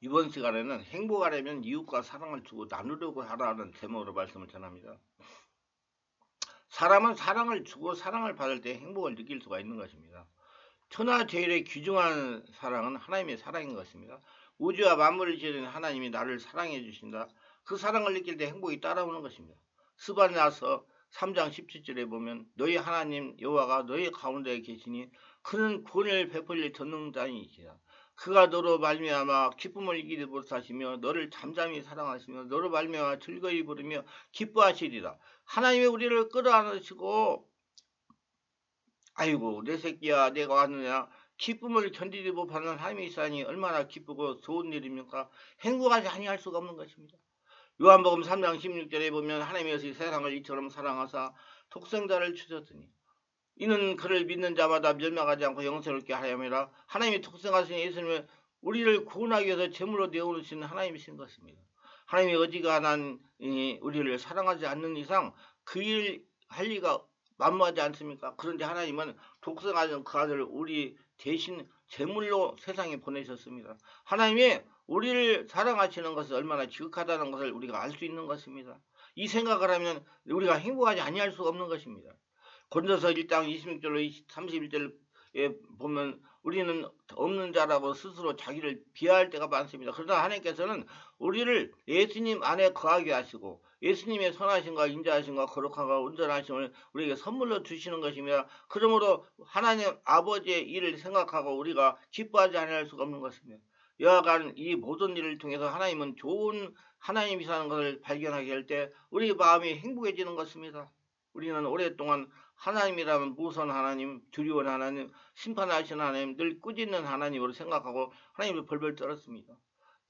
이번 시간에는 행복하려면 이웃과 사랑을 주고 나누려고 하라는 제목으로 말씀을 전합니다. 사람은 사랑을 주고 사랑을 받을 때 행복을 느낄 수가 있는 것입니다. 천하 제일의 귀중한 사랑은 하나님의 사랑인 것입니다. 우주와 만물을 지은 하나님이 나를 사랑해 주신다. 그 사랑을 느낄 때 행복이 따라오는 것입니다. 스바냐서 3장 17절에 보면 너희 하나님 여호와가 너희 가운데 계시니 그는 구원을 베풀릴 전능자이시다. 그가 너로 말미암아 기쁨을 이기지 못하시며 너를 잠잠히 사랑하시며 너로 말미암아 즐거이 부르며 기뻐하시리라. 하나님이 우리를 끌어안으시고 아이고 내 새끼야 내가 왔느냐 기쁨을 견디지 못하는 하나님이 있사니 얼마나 기쁘고 좋은 일입니까? 행복하지 아니할 수가 없는 것입니다. 요한복음 3장 16절에 보면 하나님이 세상을 이처럼 사랑하사 독생자를 주셨더니 이는 그를 믿는 자마다 멸망하지 않고 영생롭게 하려니라 하나님이 독생하신 예수님을 우리를 구원하기 위해서 제물로 내어놓으신 하나님이신 것입니다. 하나님이 어지간한 우리를 사랑하지 않는 이상 그 일 할 리가 만무하지 않습니까? 그런데 하나님은 독생하신 그 아들을 우리 대신 제물로 세상에 보내셨습니다. 하나님이 우리를 사랑하시는 것은 얼마나 지극하다는 것을 우리가 알 수 있는 것입니다. 이 생각을 하면 우리가 행복하지 아니할 수가 없는 것입니다. 권도서 1장 26절로 31절에 보면 우리는 없는 자라고 스스로 자기를 비하할 때가 많습니다. 그러나 하나님께서는 우리를 예수님 안에 거하게 하시고 예수님의 선하심과 인자하심과 거룩함과 온전하심을 우리에게 선물로 주시는 것입니다. 그러므로 하나님 아버지의 일을 생각하고 우리가 기뻐하지 않을 수가 없는 것입니다. 여하간 이 모든 일을 통해서 하나님은 좋은 하나님이사는 것을 발견하게 할 때 우리 마음이 행복해지는 것입니다. 우리는 오랫동안 하나님이라면 무선 하나님, 두려운 하나님, 심판하시는 하나님, 늘 꾸짖는 하나님으로 생각하고 하나님을 벌벌 떨었습니다.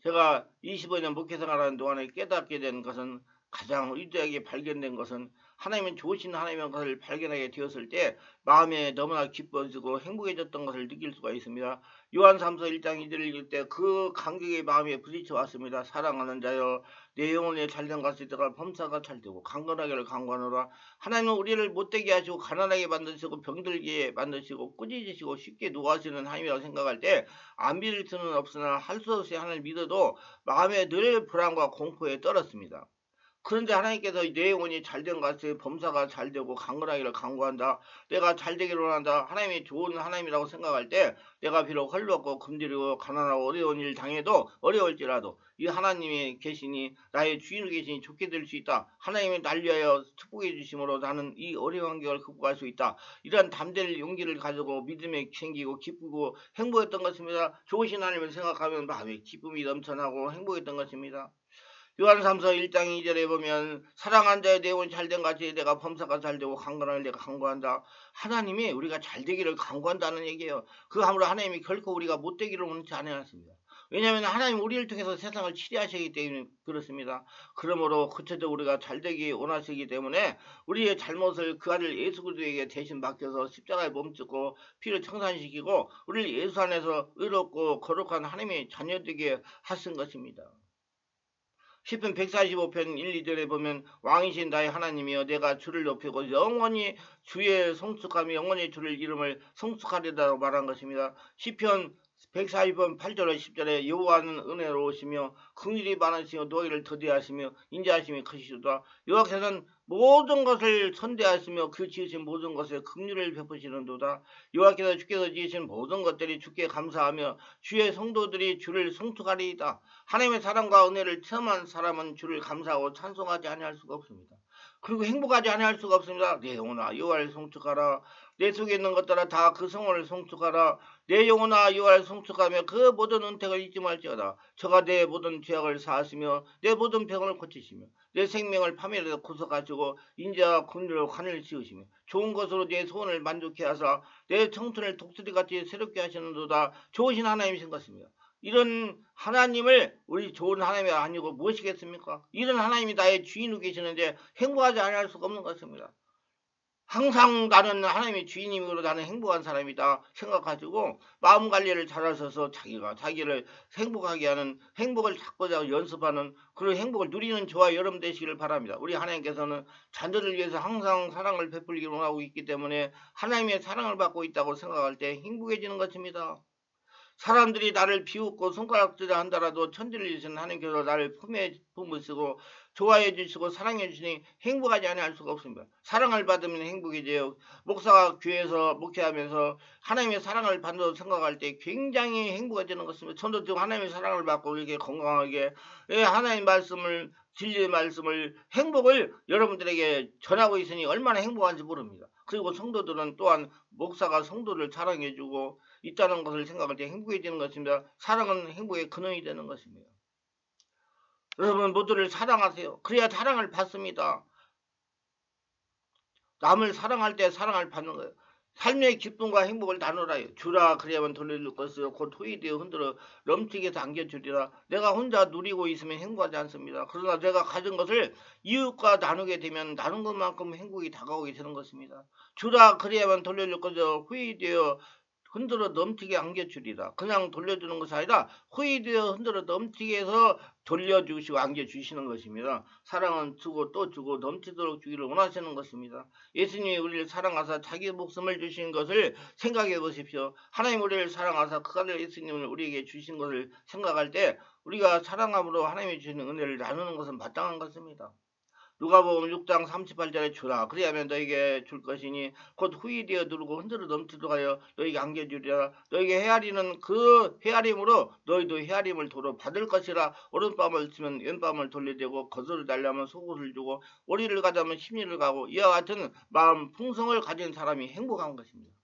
제가 25년 목회 생활하는 동안에 깨닫게 된 것은 가장 의도하게 발견된 것은 하나님은 좋으신 하나님의 것을 발견하게 되었을 때 마음에 너무나 기뻐지고 행복해졌던 것을 느낄 수가 있습니다. 요한 3서 1장 2절을 읽을 때 그 감격의 마음에 부딪혀 왔습니다. 사랑하는 자여 내 영혼에 잘된 때가 범사가 잘되고 강건하게를 강건하라 하나님은 우리를 못되게 하시고 가난하게 만드시고 병들게 만드시고 꾸짖으시고 쉽게 노하시는 하나님이라고 생각할 때 안 믿을 수는 없으나 할 수 없이 하나님을 믿어도 마음에 늘 불안과 공포에 떨었습니다. 그런데 하나님께서 내 영혼이 잘된 것을 범사가 잘 되고 강건하기를 강구한다. 내가 잘 되기를 원한다. 하나님이 좋은 하나님이라고 생각할 때 내가 비록 헐벗고 금지리고 가난하고 어려운 일 당해도 어려울지라도 이 하나님이 계시니 나의 주인으로 계시니 좋게 될 수 있다. 하나님이 날 위하여 축복해 주심으로 나는 이 어려운 환경을 극복할 수 있다. 이러한 담대를 용기를 가지고 믿음에 챙기고 기쁘고 행복했던 것입니다. 좋으신 하나님을 생각하면 마음에 기쁨이 넘쳐나고 행복했던 것입니다. 요한 삼서 1장 2절에 보면 사랑한 자의 내용은 잘된 같이 내가 범사가 잘되고 강건할 내가 강구한다. 하나님이 우리가 잘되기를 강구한다는 얘기예요. 그 함으로 하나님이 결코 우리가 못되기를 원치 않았습니다. 왜냐하면 하나님 우리를 통해서 세상을 치리하시기 때문에 그렇습니다. 그러므로 그쳐도 우리가 잘되기 원하시기 때문에 우리의 잘못을 그 아들 예수 그리스도에게 대신 맡겨서 십자가에 몸짓고 피를 청산시키고 우리를 예수 안에서 의롭고 거룩한 하나님의 자녀되게 하신 것입니다. 10편 145편 1, 2절에 보면 왕이신 나의 하나님이여 내가 주를 높이고 영원히 주의 성숙함이 영원히 주를 이름을 성숙하리라고 말한 것입니다. 10편 142번 8절에 10절에 여호와는 은혜로우시며 긍휼이 많으시며 너희를 더디하시며 인자하심이 크시도다. 여호와께서는 모든 것을 선대하시며 그 지으신 모든 것에 긍휼을 베푸시는도다. 여호와께서 주께서 지으신 모든 것들이 주께 감사하며 주의 성도들이 주를 성숙하리이다. 하나님의 사랑과 은혜를 체험한 사람은 주를 감사하고 찬송하지 아니할 수가 없습니다. 그리고 행복하지 아니할 수가 없습니다. 내 영혼아 여호와를 성축하라. 내 속에 있는 것들아 다 그 성원을 성축하라. 내 영혼아 여호와를 성축하며 그 모든 은택을 잊지 말지어다. 저가 내 모든 죄악을 사하시며 내 모든 병을 고치시며 내 생명을 파멸해서 구속하시고 인자와 군주로 관을 씌우시며 좋은 것으로 내 소원을 만족해 하사 내 청춘을 독수리같이 새롭게 하시는도다. 좋으신 하나님이신 것입니다. 이런 하나님을 우리 좋은 하나님이 아니고 무엇이겠습니까? 이런 하나님이 나의 주인으로 계시는데 행복하지 않을 수가 없는 것입니다. 항상 나는 하나님의 주인님으로 나는 행복한 사람이다 생각하시고 마음 관리를 잘하셔서 자기가 자기를 행복하게 하는 행복을 찾고자 연습하는 그런 행복을 누리는 저와 여러분 되시기를 바랍니다. 우리 하나님께서는 자녀를 위해서 항상 사랑을 베풀기를 원하고 있기 때문에 하나님의 사랑을 받고 있다고 생각할 때 행복해지는 것입니다. 사람들이 나를 비웃고 손가락질을 한다라도 천지를 이신 하나님께서 나를 품에 품으시고 좋아해 주시고 사랑해 주시니 행복하지 않을 수가 없습니다. 사랑을 받으면 행복이지요. 목사가 교회에서 목회하면서 하나님의 사랑을 받는다고 생각할 때 굉장히 행복해지는 것입니다. 저도 지금 하나님의 사랑을 받고 이렇게 건강하게 예, 하나님 말씀을 진리의 말씀을 행복을 여러분들에게 전하고 있으니 얼마나 행복한지 모릅니다. 그리고 성도들은 또한 목사가 성도를 사랑해주고 있다는 것을 생각할 때 행복해지는 것입니다. 사랑은 행복의 근원이 되는 것입니다. 여러분 모두를 사랑하세요. 그래야 사랑을 받습니다. 남을 사랑할 때 사랑을 받는 거예요. 삶의 기쁨과 행복을 나누라요. 주라 그래야만 돌려줄 것이요. 곧 후이되어 흔들어 넘치게 당겨주리라. 내가 혼자 누리고 있으면 행복하지 않습니다. 그러나 내가 가진 것을 이웃과 나누게 되면 나눈 것만큼 행복이 다가오게 되는 것입니다. 주라 그래야만 돌려줄 것이요. 후이되어 흔들어 넘치게 안겨주리라. 그냥 돌려주는 것이 아니라 후이되어 흔들어 넘치게 해서 돌려주시고 안겨주시는 것입니다. 사랑은 주고 또 주고 넘치도록 주기를 원하시는 것입니다. 예수님이 우리를 사랑하사 자기 목숨을 주신 것을 생각해 보십시오. 하나님 우리를 사랑하사 그 아들 예수님을 우리에게 주신 것을 생각할 때 우리가 사랑함으로 하나님이 주시는 은혜를 나누는 것은 마땅한 것입니다. 누가복음 6장 38절에 주라. 그리하면 너에게 줄 것이니 곧 후이 되어 누르고 흔들어 넘치도록 하여 너에게 안겨주리라. 너에게 헤아리는 그 헤아림으로 너희도 헤아림을 도로 받을 것이라. 오른밤을 쓰면 왼밤을 돌려대고 거스를 달려면 속옷을 주고 오리를 가자면 심리를 가고 이와 같은 마음 풍성을 가진 사람이 행복한 것입니다.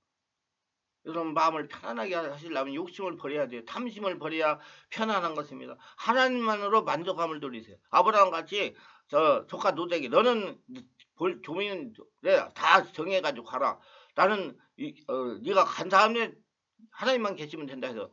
여러분 마음을 편안하게 하시려면 욕심을 버려야 돼요. 탐심을 버려야 편안한 것입니다. 하나님만으로 만족함을 돌리세요. 아브라함 같이 저 조카 노대기 너는 볼 조민 다 정해가지고 가라. 나는 이, 어, 네가 간 다음에 하나님만 계시면 된다 해서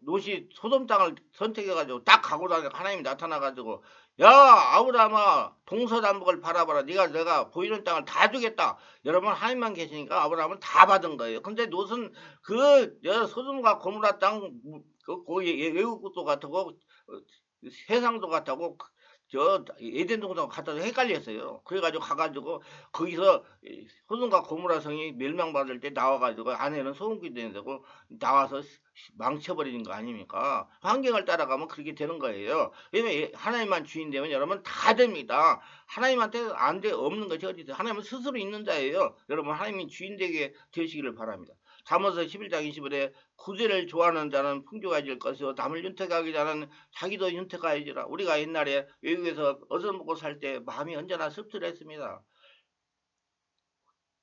노시 소돔 땅을 선택해가지고 딱 가고 나니까 하나님이 나타나가지고 야 아브라함아 동서남북을 바라봐라. 네가 내가 보이는 땅을 다 주겠다. 여러분 하나님만 계시니까 아브라함은 다 받은 거예요. 근데 롯은 그 소돔과 고무라 땅그 외국도 같고 세상도 같다고 저 에덴 동산 갔다 헷갈렸어요. 그래가지고 가가지고 거기서 소돔과 고무라 성이 멸망받을 때 나와가지고 아내는 소금기 되고 나와서 망쳐버리는 거 아닙니까? 환경을 따라가면 그렇게 되는 거예요. 왜냐면 하나님만 주인 되면 여러분 다 됩니다. 하나님한테 안 돼 없는 것이 어디 있어요? 하나님은 스스로 있는 자예요. 여러분 하나님이 주인 되게 되시기를 바랍니다. 잠언서 11장 20절에 구제를 좋아하는 자는 풍족해질 것이요 남을 윤택하기 자는 자기도 윤택하여지라 우리가 옛날에 외국에서 얻어먹고 살 때 마음이 언제나 씁쓸했습니다.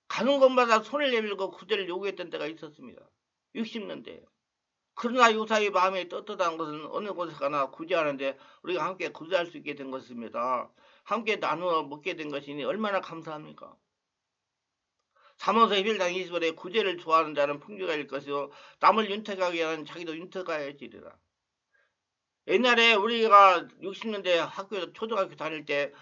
가는 곳마다 손을 내밀고 구제를 요구했던 때가 있었습니다. 60년대. 그러나 요사이 마음이 떳떳한 것은 어느 곳에 가나 구제하는데 우리가 함께 구제할 수 있게 된 것입니다. 함께 나누어 먹게 된 것이니 얼마나 감사합니까? 3호서 1일당 20월에 구제를 좋아하는 자는 풍족할 것이요 남을 윤택하게 하는 자기도 윤택하여지리라. 옛날에 우리가 60년대 학교 초등학교 다닐 때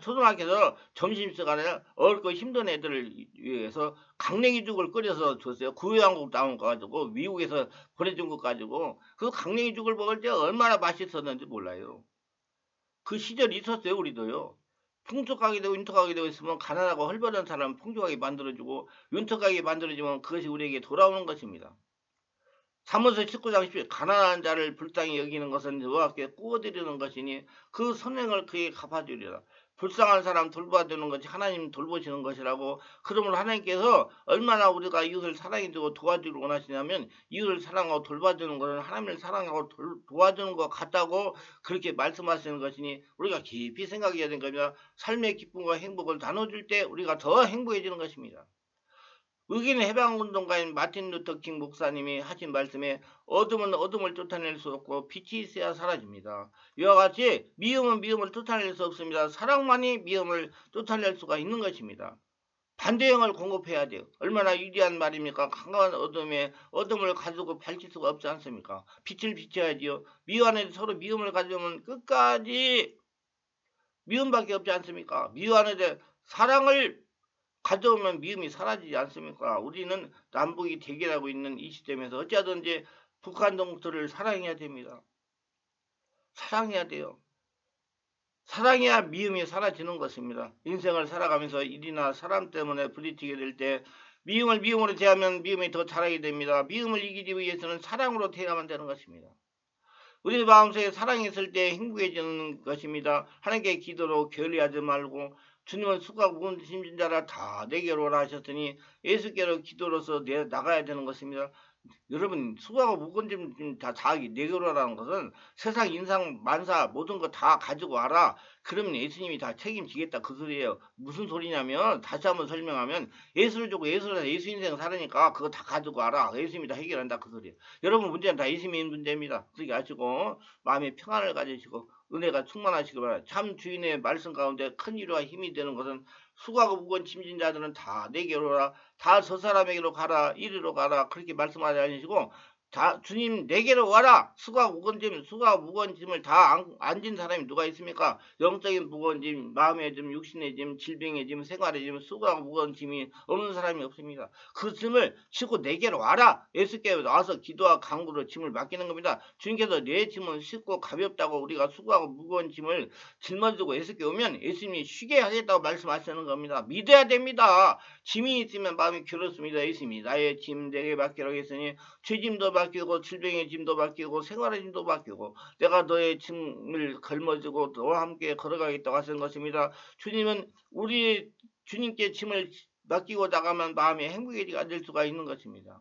초등학교에서 점심시간에 어렵고 힘든 애들을 위해서 강냉이죽을 끓여서 줬어요. 구유한국 나온 거 가지고 미국에서 보내준 거 가지고 그 강냉이죽을 먹을 때 얼마나 맛있었는지 몰라요. 그 시절이 있었어요 우리도요. 풍족하게 되고 윤택하게 되고 있으면 가난하고 헐벗은 사람 풍족하게 만들어주고 윤택하게 만들어주면 그것이 우리에게 돌아오는 것입니다. 사무서 19장 10절 가난한 자를 불쌍히 여기는 것은 여호와께 꾸어드리는 것이니 그 선행을 그에게 갚아주리라. 불쌍한 사람 돌봐주는 것이 하나님 돌보시는 것이라고 그러므로 하나님께서 얼마나 우리가 이웃을 사랑해 주고 도와주기를 원하시냐면 이웃을 사랑하고 돌봐주는 것은 하나님을 사랑하고 돌, 도와주는 것 같다고 그렇게 말씀하시는 것이니 우리가 깊이 생각해야 되는 겁니다. 삶의 기쁨과 행복을 나눠줄 때 우리가 더 행복해지는 것입니다. 의기는 해방운동가인 마틴 루터킹 목사님이 하신 말씀에 어둠은 어둠을 쫓아낼 수 없고 빛이 있어야 사라집니다. 이와 같이 미움은 미움을 쫓아낼 수 없습니다. 사랑만이 미움을 쫓아낼 수가 있는 것입니다. 반대형을 공급해야 돼요. 얼마나 유리한 말입니까? 강한 어둠에 어둠을 가지고 밝힐 수가 없지 않습니까? 빛을 비춰야지요. 안에 서로 미움을 가지면 끝까지 미움밖에 없지 않습니까? 안에 사랑을 가져오면 미움이 사라지지 않습니까? 우리는 남북이 대결하고 있는 이 시점에서 어찌하든지 북한 동포들을 사랑해야 됩니다. 사랑해야 돼요. 사랑해야 미움이 사라지는 것입니다. 인생을 살아가면서 일이나 사람 때문에 부딪히게 될 때 미움을 미움으로 대하면 미움이 더 잘하게 됩니다. 미움을 이기기 위해서는 사랑으로 대하면 되는 것입니다. 우리 마음속에 사랑이 있을 때 행복해지는 것입니다. 하나님께 기도로 게을리하지 말고 주님은 수가 묵은 심진자라 다 내게로 오라 하셨으니 예수께로 기도로서 내 나가야 되는 것입니다. 여러분 수고하고 묵은 짐다 자기 내게로라는 것은 세상 인상 만사 모든 거 다 가지고 와라. 그러면 예수님이 다 책임지겠다 그 소리예요. 무슨 소리냐면 다시 한번 설명하면 예수를 주고 예수를 예수 인생 살으니까 그거 다 가지고 와라. 예수님이 다 해결한다 그 소리예요. 여러분 문제는 다 예수님의 문제입니다. 그렇게 아시고 마음의 평안을 가지시고 은혜가 충만하시기 바랍니다. 참 주인의 말씀 가운데 큰 위로와 힘이 되는 것은 수고하고 무거운 짐진 자들은 다 내게로 오라. 다 저 사람에게로 가라. 이리로 가라. 그렇게 말씀하지 않으시고 자, 주님 내게로 와라. 수고하고 무거운 짐, 수고하고 무거운 짐을 다 안, 안진 사람이 누가 있습니까? 영적인 무거운 짐, 마음의 짐, 육신의 짐, 질병의 짐, 생활의 짐, 수고하고 무거운 짐이 없는 사람이 없습니다. 그 짐을 싣고 내게로 와라. 예수께 와서 기도와 강구로 짐을 맡기는 겁니다. 주님께서 내 짐은 쉽고 가볍다고 우리가 수고하고 무거운 짐을 짊어지고 예수께 오면 예수님이 쉬게 하겠다고 말씀하시는 겁니다. 믿어야 됩니다. 짐이 있으면 마음이 괴롭습니다. 예수님이 나의 짐 내게 맡기라고 했으니 죄짐도 바뀌고 질병의 짐도 바뀌고 생활의 짐도 바뀌고 내가 너의 짐을 걸머지고 너와 함께 걸어가겠다고 하시는 것입니다. 주님은 우리 주님께 짐을 맡기고 나가면 마음이 행복해지가 될 수가 있는 것입니다.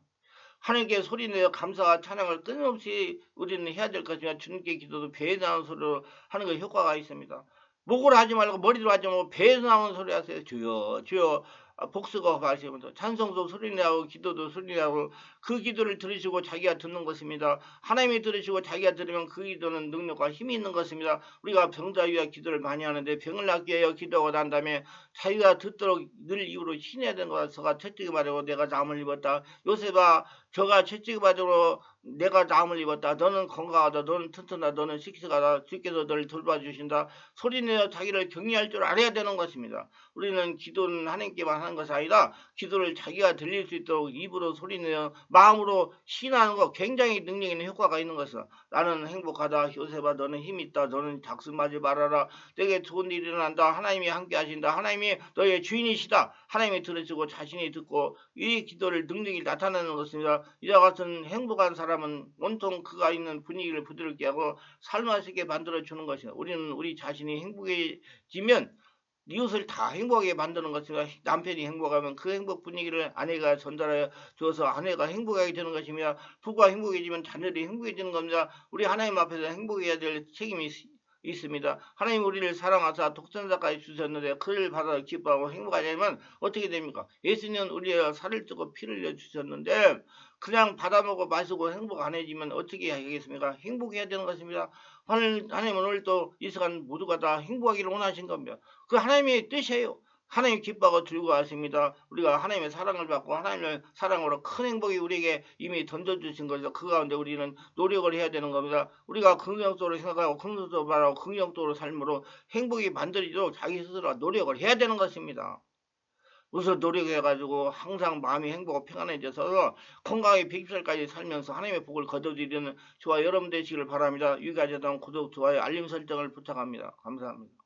하나님께 소리내어 감사와 찬양을 끊임없이 우리는 해야 될 것이며 주님께 기도도 배에 나온 소리로 하는 것 효과가 있습니다. 목으로 하지 말고 머리로 하지 말고 배에서 나오는 소리 하세요. 주여 주여 아, 복수가 하시면서 찬송도 소리내고 기도도 소리내고 그 기도를 들으시고 자기가 듣는 것입니다. 하나님이 들으시고 자기가 들으면 그 기도는 능력과 힘이 있는 것입니다. 우리가 병자 위하 기도를 많이 하는데 병을 낫기 위하여 기도하고 난 다음에 자기가 듣도록 늘 이후로 신해야 되는 것서가 채찍이 말하고 내가 잠을 입었다. 요셉아 저가 채찍이 받으로 내가 담을 입었다. 너는 건강하다. 너는 튼튼하다. 너는 씩씩하다. 주께서 너를 돌봐주신다. 소리내어 자기를 격려할 줄 알아야 되는 것입니다. 우리는 기도는 하나님께만 하는 것이 아니라 기도를 자기가 들릴 수 있도록 입으로 소리내어 마음으로 신하는 것 굉장히 능력 있는 효과가 있는 것은 나는 행복하다. 요셉아 너는 힘 있다. 너는 작심하지 말아라. 내게 좋은 일이 일어난다. 하나님이 함께 하신다. 하나님이 너의 주인이시다. 하나님이 들으시고 자신이 듣고 이 기도를 능력이 나타내는 것입니다. 이와 같은 행복한 사람 은 온통 그가 있는 분위기를 부드럽게 하고 살맛있게 만들어 주는 것이다. 우리는 우리 자신이 행복해지면 이웃을 다 행복하게 만드는 것입니다. 남편이 행복하면 그 행복 분위기를 아내가 전달하여 주어서 아내가 행복하게 되는 것이며 부부가 행복해지면 자녀들이 행복해지는 겁니다. 우리 하나님 앞에서 행복해야 될 책임이 있습니다. 하나님 우리를 사랑하사 독생자까지 주셨는데 그를 받아 기뻐하고 행복하려면 어떻게 됩니까? 예수님은 우리의 살을 찌고 피를 흘려 주셨는데 그냥 받아먹고 마시고 행복 안 해지면 어떻게 하겠습니까? 행복해야 되는 것입니다. 하나님, 은 오늘 또이 시간 모두가 다 행복하기를 원하신 겁니다. 그 하나님의 뜻이에요. 하나님 기뻐하고 즐거워하십니다. 우리가 하나님의 사랑을 받고 하나님의 사랑으로 큰 행복이 우리에게 이미 던져주신 거죠. 그 가운데 우리는 노력을 해야 되는 겁니다. 우리가 긍정적으로 생각하고 긍정적으로 말하고 긍정적으로 삶으로 행복이 만들어지도록 자기 스스로 노력을 해야 되는 것입니다. 우선 노력해가지고 항상 마음이 행복하고 평안해져서 건강하게 100살까지 살면서 하나님의 복을 거둬들이는 저와 여러분 되시기를 바랍니다. 유가제당 구독, 좋아요, 알림 설정을 부탁합니다. 감사합니다.